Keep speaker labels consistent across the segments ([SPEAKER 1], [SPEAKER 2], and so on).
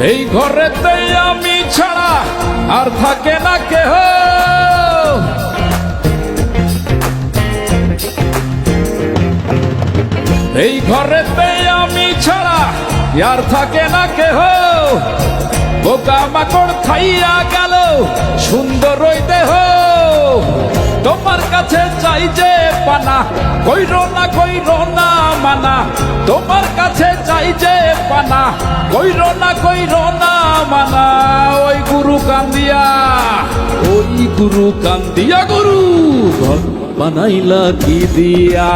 [SPEAKER 1] এই ঘরেতে আমি ছাড়া আর থাকে না কেহ। এই ঘরেতে আমি ছাড়া আর থাকে না কেহ। বোকা মাকড় খাইয়া গেল সুন্দর দেহ। তোমার কাছে চাই যে পানা, কইর না কইর না মানা। তোমার কাছে চাই যে পানা, কইর না কইর না মানা। ওই গুরু কান্দিয়া, ওই গুরু কান্দিয়া গুরু বানাইলা কি দিয়া?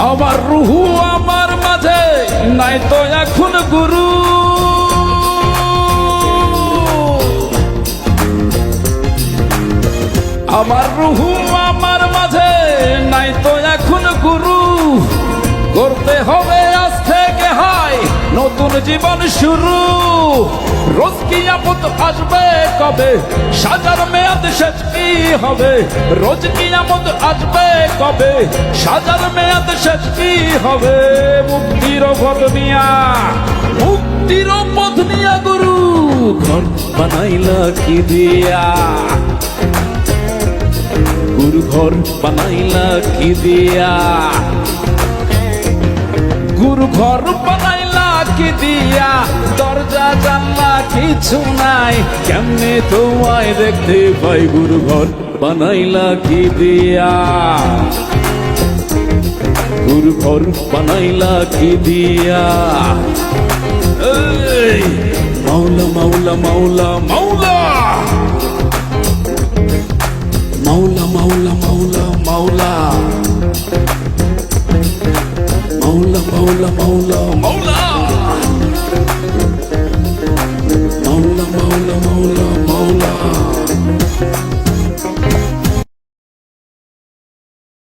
[SPEAKER 1] আমার রুহু আমার মাঝে নাই তো এখন গুরু। আমার রুহু আমার নতুন জীবন শুরু। রোজ কি আপদ আসবে কবে? সাজার মেয়াদ শেষ কি হবে? রোজ কি আপদ আসবে কবে? সাজার মেয়াদ শেষ কি হবে? মুক্তির পথ নিয়া, মুক্তির পথ নিয়া গুরু, ঘর বানাইলা কি দিয়া? গুরু ঘর বানাইলা কি দিয়া? গুরু ঘর বানাইলা কিছু নাই, কেমনে তোমায় দেখতে পাই গুরু ঘর বানাইলা কি দিয়া? গুরু ঘর বানাইলা কি দিয়া? মাওলা মাওলা মাওলা মাওলা! মাওলা মাওলা মাওলা মাওলা! মাওলা মাওলা মাওলা মাওলা!